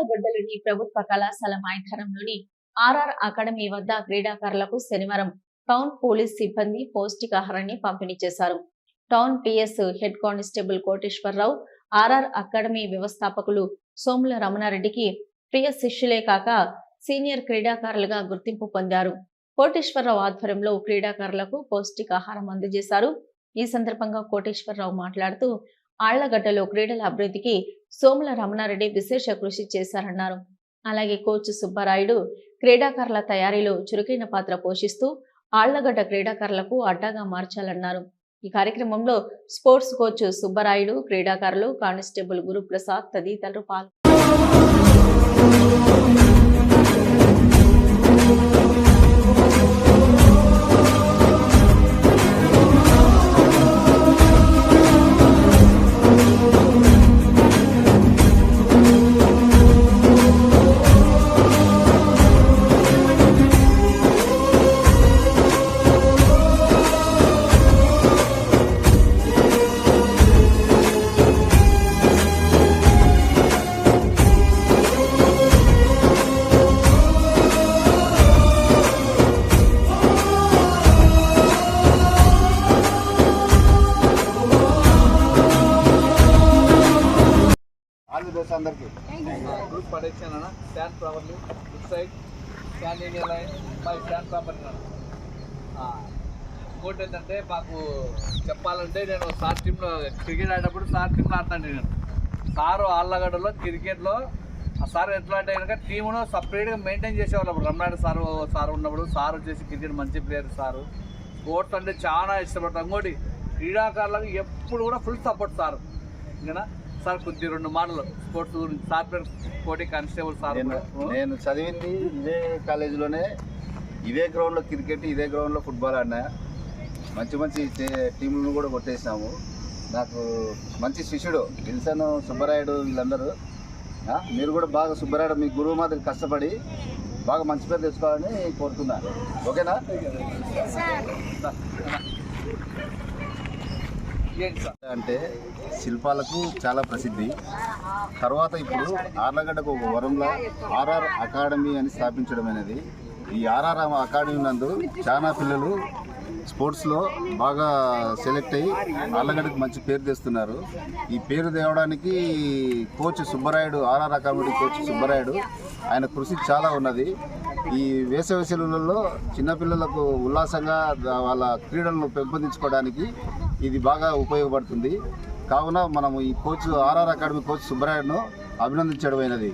ఆళ్ళగడ్డలోని ప్రభుత్వ కళాశాల మైదానంలోని RR academy వద్ద క్రీడాకారులకు శనివారం టౌన్ పోలీస్ సిబ్బంది పౌష్టికాహారాన్ని పంపిణీ చేశారు. Town PS head constable Koteswararao RR academy వ్యవస్థాపకులు సోముల రమణారెడ్డికి ప్రియ శిష్యులే కాక సీనియర్ క్రీడాకారులుగా గుర్తింపు పొందారు. కోటేశ్వరరావు ఆధ్వర్యంలో క్రీడాకారులకు పౌష్టికాహారం అందజేశారు. ఈ సందర్భంగా కోటేశ్వరరావు మాట్లాడుతూ ఆళ్ళగడ్డలో క్రీడల అభివృద్ధికి సోముల రమణారెడ్డి విశేష కృషి చేశారన్నారు. అలాగే కోచ్ సుబ్బరాయుడు క్రీడాకారుల తయారీలో చురుకైన పాత్ర పోషిస్తూ ఆళ్ళగడ్డ క్రీడాకారులకు అడ్డాగా మార్చాలన్నారు. ఈ కార్యక్రమంలో స్పోర్ట్స్ కోచ్ సుబ్బరాయుడు క్రీడాకారులు కానిస్టేబుల్ గురుప్రసాద్ తదితరులు పాల్గొన్నారు ఆల్ ది అందరికి. గ్రూప్ పడేసాను అన్న. Stand properly it side stand area line by stand properly అన్న. ఇంకోటి ఏంటంటే మాకు చెప్పాలంటే నేను సార్ టీంలో క్రికెట్ ఆడేటప్పుడు సార్ టీంలో ఆడతాను నేను. సారు ఆళ్ళగడ్డలో క్రికెట్లో ఆ సార్ ఎట్లా అంటే కనుక టీమును సపరేట్గా మెయింటైన్ చేసేవాళ్ళు అప్పుడు. రమణాడు సార్ సార్ ఉన్నప్పుడు సార్ వచ్చేసి క్రికెట్ మంచి ప్లేయర్ సారు. స్పోర్ట్స్ అంటే చాలా ఇష్టపడతాం ఇంకోటి క్రీడాకారులకు ఎప్పుడు కూడా ఫుల్ సపోర్ట్ సార్. ఇంకా సార్ కొద్ది రెండు మాటలు. స్పోర్ట్స్ గురించి. సార్ పేరు కోటి కానిస్టేబుల్ సార్ నేను చదివింది ఇదే కాలేజీలోనే ఇదే గ్రౌండ్లో క్రికెట్ ఇదే గ్రౌండ్లో ఫుట్బాల్ ఆడినా. మంచి మంచి టీంలను కూడా కొట్టేసినాము. నాకు మంచి శిష్యుడు విల్సన్ సుబ్బరాయుడు వీళ్ళందరూ. ఆ, మీరు కూడా బాగా సుబ్బరాయుడు మీ గురువు మాదిరి కష్టపడి బాగా మంచి పేరు తెచ్చుకోవాలని కోరుతున్నాను ఓకేనా? అంటే శిల్పాలకు చాలా ప్రసిద్ధి. తర్వాత ఇప్పుడు ఆర్లగడ్డకు ఒక వరంలో ఆర్ఆర్ అకాడమీ అని స్థాపించడం అనేది ఈ ఆర్ఆర్ అకాడమీ నందు చాలా పిల్లలు స్పోర్ట్స్లో బాగా సెలెక్ట్ అయ్యి ఆర్లగడ్డకు మంచి పేరు తెస్తున్నారు. ఈ పేరు తేవడానికి coach Subbarayudu RR academy coach Subbarayudu ఆయన కృషి చాలా ఉన్నది. ఈ వేసవి సెలవులలో చిన్నపిల్లలకు ఉల్లాసంగా వాళ్ళ క్రీడలను పెంపొందించుకోవడానికి ఇది బాగా ఉపయోగపడుతుంది. కావున మనము ఈ కోచ్ ఆర్ఆర్ అకాడమీ కోచ్ సుబ్బరాయుడును అభినందించడమైనది.